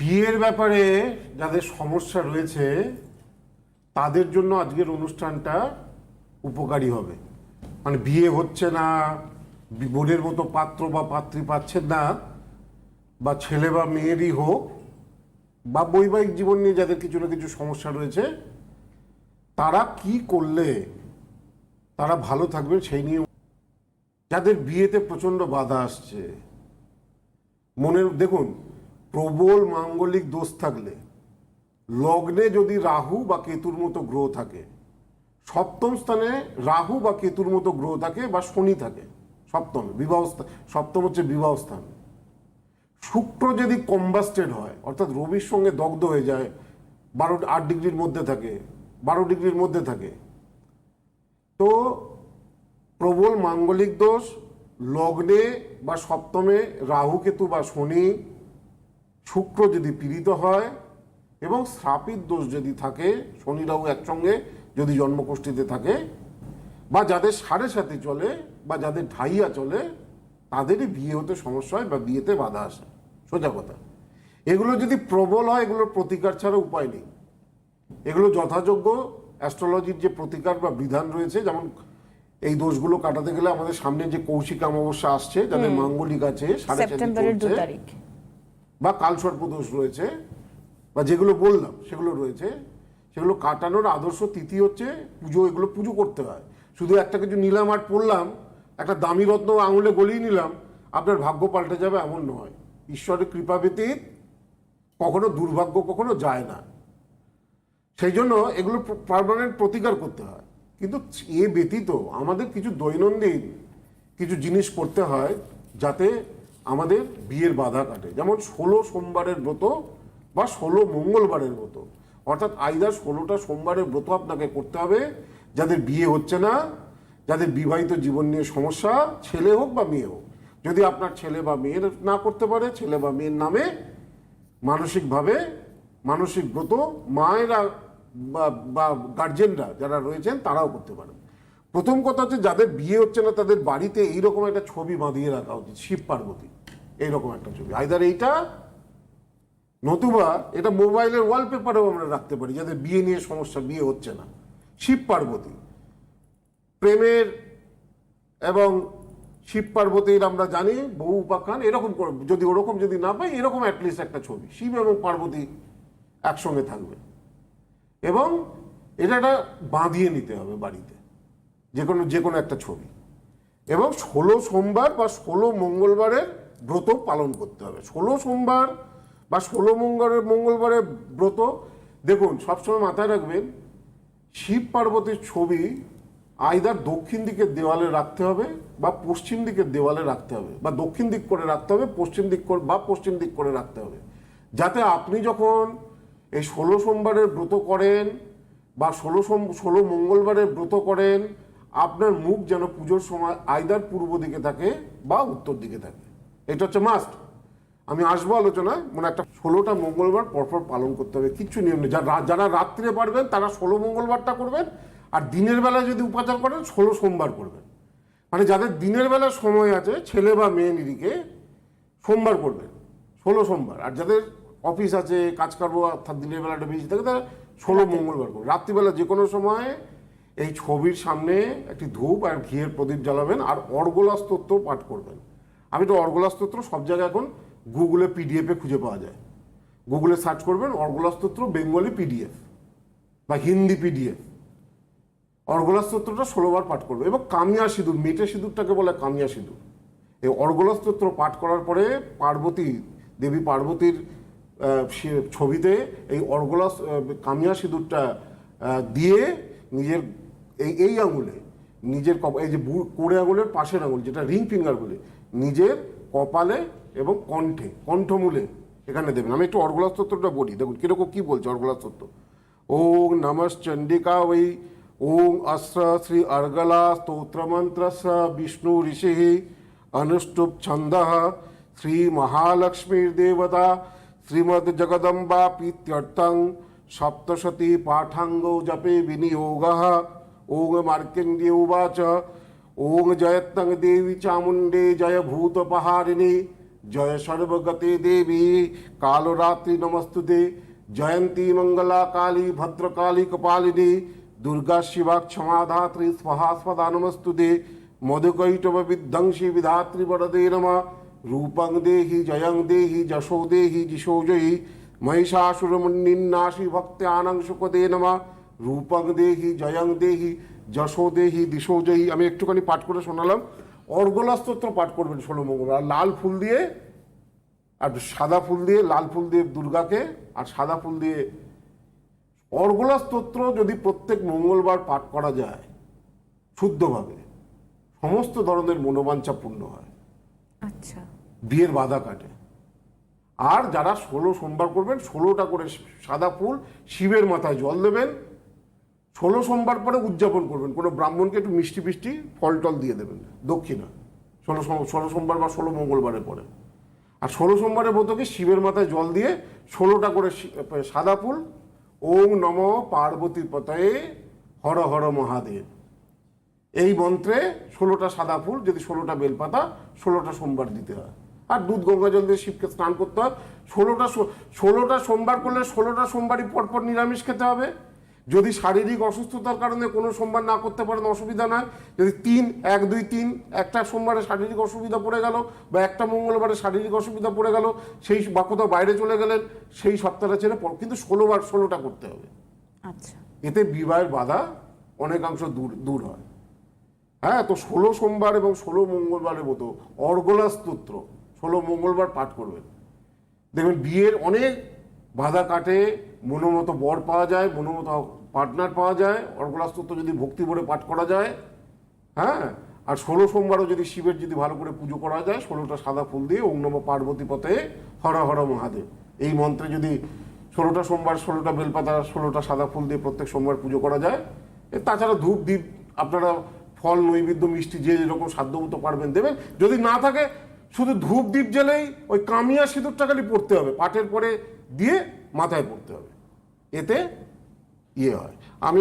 বিয়ের ব্যাপারে যাদের সমস্যা রয়েছে, তাদের জন্য আজকের অনুষ্ঠানটা উপকারী হবে। মানে বিয়ে হচ্ছে না, বোনের মতো পাত্র বা পাত্রী পাচ্ছেন না, বা ছেলে বা মেয়েরই হোক, বা বৈবাহিক জীবন নিয়ে যাদের কিছু না কিছু সমস্যা রয়েছে, তারা কি করলে তারা ভালো থাকবে সেই নিয়ে যাদের বিয়েতে প্রচণ্ড বাধা আসছে। মনের, দেখুন প্রবল মাঙ্গলিক দোষ থাকলে, লগ্নে যদি রাহু বা কেতুর মতো গ্রহ থাকে, সপ্তম স্থানে রাহু বা কেতুর মতো গ্রহ থাকে বা শনি থাকে, সপ্তমে, বিবাহ সপ্তম হচ্ছে বিবাহ স্থান। শুক্র যদি কম্বাস্টেড হয়, অর্থাৎ রবির সঙ্গে দগ্ধ হয়ে যায়, বারো, আট ডিগ্রির মধ্যে থাকে, বারো ডিগ্রির মধ্যে থাকে, তো প্রবল মাঙ্গলিক দোষ, লগ্নে বা সপ্তমে রাহু, কেতু বা শনি শুক্র যদি পীড়িত হয় এবং শ্রাপিত দোষ যদি থাকে শনি রাহু একসঙ্গে যদি জন্মকোষ্ঠীতে থাকে বা যাদের সাড়ে সাথে চলে বা যাদের ঢাইয়া চলে তাদেরই বিয়ে হতে সমস্যা হয় বা বিয়েতে বাধা আসে। সোজা কথা। এগুলো যদি প্রবল হয় এগুলোর প্রতিকার ছাড়া উপায় নেই। এগুলো যথাযোগ্য অ্যাস্ট্রোলজির যে প্রতিকার বা বিধান রয়েছে যেমন এই দোষগুলো কাটাতে গেলে আমাদের সামনে যে কৌশিক অমাবস্যা আসছে যাদের মাঙ্গলিক আছে সাড়ে সেপ্টেম্বরের দু তারিখ। বা কালসর্প দোষ রয়েছে, বা যেগুলো বললাম, সেগুলো রয়েছে, সেগুলো কাটানোর আদর্শ তিথি হচ্ছে পুজো, এগুলো পুজো করতে হয়। শুধু একটা কিছু নিলাম আর পড়লাম, একটা দামি রত্ন আঙুলে গলিয়ে নিলাম, আপনার ভাগ্য পাল্টে যাবে এমন নয়। ঈশ্বরের কৃপা ব্যতীত কখনো দুর্ভাগ্য কখনো যায় না। সেই জন্য এগুলো পার্মানেন্ট প্রতিকার করতে হয়। কিন্তু এ ব্যতীত আমাদের কিছু দৈনন্দিন কিছু জিনিস করতে হয় যাতে আমাদের বিয়ের বাধা কাটে। যেমন ষোলো সোমবারের ব্রত বা ষোলো মঙ্গলবারের ব্রত। অর্থাৎ আইদার ষোলোটা সোমবারের ব্রত আপনাকে করতে হবে। যাদের বিয়ে হচ্ছে না, যাদের বিবাহিত জীবন নিয়ে সমস্যা, ছেলে হোক বা মেয়ে হোক। যদি আপনার ছেলে বা মেয়ের না করতে পারে, ছেলে বা মেয়ের নামে মানসিকভাবে মানসিক ব্রত মায়েরা বা- গার্জেনরা যারা রয়েছেন, তারাও করতে পারেন। প্রথম কথা হচ্ছে, যাদের বিয়ে হচ্ছে না, তাদের বাড়িতে এইরকম একটা ছবি বাঁধিয়ে রাখা উচিত, শিব পার্বতী। এইরকম একটা ছবি। আইদার এইটা, নতুবা এটা মোবাইলের ওয়ালপেপারেও আমরা রাখতে পারি, যাদের বিয়ে নিয়ে সমস্যা, বিয়ে হচ্ছে না। শিব পার্বতী। প্রেমের এবং শিব পার্বতীর আমরা জানি বহু উপাখ্যান, এরকম যদি ওরকম যদি না পাই, এরকম অ্যাটলিস্ট একটা ছবি। শিব এবং পার্বতী একসঙ্গে থাকবে। এবং এটা বাঁধিয়ে নিতে হবে বাড়িতে। যে কোনো যে কোনো একটা ছবি। এবং ষোলো সোমবার বা ষোলো মঙ্গলবারের ব্রত পালন করতে হবে। ষোলো সোমবার বা ষোলো মঙ্গলের, মঙ্গলবারের ব্রত, দেখুন, সবসময় মাথায় রাখবেন, শিব পার্বতীর ছবি আইদার দক্ষিণ দিকের দেওয়ালে রাখতে হবে বা পশ্চিম দিকের দেওয়ালে রাখতে হবে বা দক্ষিণ দিক করে রাখতে হবে, পশ্চিম দিক করে, বা পশ্চিম দিক করে রাখতে হবে। যাতে আপনি যখন এই ষোলো সোমবারের ব্রত করেন বা ষোলো সোম, ষোলো মঙ্গলবারের ব্রত করেন আপনার মুখ যেন পুজোর সময় আয়দার পূর্ব দিকে থাকে বা উত্তর দিকে থাকে। এটা হচ্ছে মাস্ট আমি আসব আলোচনায় মানে একটা ষোলোটা মঙ্গলবার পরপর পালন করতে হবে কিচ্ছু নিয়ম নেই। যারা যারা রাত্রে পারবেন তারা ষোলো মঙ্গলবারটা করবেন আর দিনের বেলা যদি উপাচার করেন ষোলো সোমবার করবেন। মানে যাদের দিনের বেলা সময় আছে ছেলে বা মেয়ে নিরিখে সোমবার করবেন ষোলো সোমবার। আর যাদের অফিস আছে কাজ করব অর্থাৎ দিনের বেলাটা বেশি থাকে তারা ষোলো মঙ্গলবার করবেন। রাত্রিবেলা যে কোনো সময় এই ছবির সামনে একটি ধূপ আর ঘিয়ের প্রদীপ জ্বালাবেন আর অর্গলা স্তোত্র পাঠ করবেন। আমি তো অর্গলা স্তোত্র সব জায়গায় এখন গুগলে পিডিএফে খুঁজে পাওয়া যায়। গুগলে সার্চ করবেন অর্গলা স্তোত্র বেঙ্গলি পিডিএফ বা হিন্দি পিডিএফ অর্গলা স্তোত্রটা ষোলোবার পাঠ করবে এবং কামিয়া সিঁদুর, মেটে সিঁদুরটাকে বলে কামিয়া সিঁদুর। এই অর্গলা স্তোত্র পাঠ করার পরে পার্বতী, দেবী পার্বতীর ছবিতে এই অর্গলা কামিয়া সিঁদুরটা দিয়ে নিজের এই এই আঙুলে, নিজের কপ, এই যে কোড়ে আঙুলের পাশের আঙুল, যেটা রিং ফিঙ্গার বলে, নিজের কপালে এবং কণ্ঠে, কণ্ঠমূলে এখানে দেবেন। আমি একটু অর্গলাস্তোত্রটা বলি। দেখুন, কীরকম কী বলছে অর্গলাস্তোত্র ওং নমস চণ্ডিকা ওই, ওং অস্র শ্রী অর্গলা স্তোত্রমন্ত্র বিষ্ণু ঋষি অনুষ্টুপ ছন্দ শ্রী মহালক্ষ্মীর দেবতা শ্রীমদ জগদম্বা পিত্যর্থং সপ্তশতী পাঠাঙ্গ জপে বিনিয়োগ ओम मार्कण्डेय उवाच ओम जयत्तं देवी चामुण्डे जय भूतपहारिणि জয় সর্বগতে দেবী কালরাত্রি নমস্তুতে জয়ন্তী মঙ্গলা কালী ভদ্রকালী কপালিনী দুর্গা শিবা ক্ষমাধাত্রী স্বহা স্বদা নমস্তুতে মধুকৈটব বিধ্বংসী বিধাত্রী বরদে নম রূপং দেহি জয়ং দেহি যশো দেহি যিশো জয়ী মহিষাসুরমুন্নিন্নাশি ভক্ত্যানং সুখদে নম রূপং দেহি জয়ং দেহি যশো দেহি দিশো জয়ী আমি একটুখানি পাঠ করে শোনালাম। অর্গলা স্তোত্র পাঠ করবেন ষোলো মঙ্গলবার। লাল ফুল দিয়ে আর সাদা ফুল দিয়ে লাল ফুল দিয়ে দুর্গাকে আর সাদা ফুল দিয়ে অর্গলা স্তোত্র যদি প্রত্যেক মঙ্গলবার পাঠ করা যায় শুদ্ধভাবে সমস্ত ধরনের মনোবাঞ্ছা পূর্ণ হয়। আচ্ছা। বিয়ের বাধা কাটে। আর যারা ষোলো সোমবার করবেন ষোলোটা করে সাদা ফুল শিবের মাথায় জল দেবেন ষোলো সোমবার পরে উদযাপন করবেন। কোনো ব্রাহ্মণকে একটু মিষ্টি মিষ্টি ফল টল দিয়ে দেবেন, দক্ষিণা। ষোলো ষোলো সোমবার বা ষোলো মঙ্গলবারের পরে। আর ষোলো সোমবারের মতোকে শিবের মাথায় জল দিয়ে ষোলোটা করে সাদা ফুল ওম নম পার্বতী পতয়ে হর হর মহাদেব। এই মন্ত্রে ষোলোটা সাদা ফুল, যদি ষোলোটা বেলপাতা, ষোলোটা সোমবার দিতে হয়। আর দুধ, গঙ্গা জল দিয়ে শিবকে স্নান করতে হয়। ষোলোটা ষোলোটা সোমবার করলে ষোলোটা সোমবারই পরপর নিরামিষ খেতে হবে। যদি শারীরিক অসুস্থতার কারণে কোনো সোমবার না করতে পারেন অসুবিধা নয়। যদি তিন এক দুই তিন একটা সোমবারে শারীরিক অসুবিধা পড়ে গেল বা একটা মঙ্গলবারে শারীরিক অসুবিধা পড়ে গেল সেই বা কোথাও বাইরে চলে গেলেন সেই সপ্তাহটা ছেড়ে পর- কিন্তু ষোলোবার ষোলোটা করতে হবে। আচ্ছা। এতে বিবাহের বাধা অনেকাংশ দূর দূর হয়। হ্যাঁ তো ষোলো সোমবার এবং ষোলো মঙ্গলবারের মতো অর্গলা স্তোত্র ষোলো মঙ্গলবার পাঠ করবেন। দেখবেন বিয়ের অনেক বাধা কাটে মনোমতো বর পাওয়া যায় মনোমতো পার্টনার পাওয়া যায় অর্গলা স্তোত্র যদি ভক্তি ভরে পাঠ করা যায় হ্যাঁ? আর ষোলো সোমবারও যদি শিবের যদি ভালো করে পুজো করা যায়, ষোলোটা সাদা ফুল দিয়ে নম পার্বতী পথে হর হর মহাদেব। এই মন্ত্রে যদি ষোলোটা সোমবার, ষোলোটা বেলপাতা, ষোলোটা সাদা ফুল দিয়ে প্রত্যেক সোমবার পুজো করা যায়, এ তাছাড়া ধূপ দ্বীপ আপনারা ফল, নৈবেদ্য, মিষ্টি যে যেরকম সাধ্যমতো পারবেন দেবেন। যদি না থাকে, শুধু ধূপ দ্বীপ জেলেই ওই কামিয়া সিঁদুরটা খালি পড়তে হবে। পাটের পরে দিয়ে মাথায় পড়তে হবে। এতে ইয়ে হয়। আমি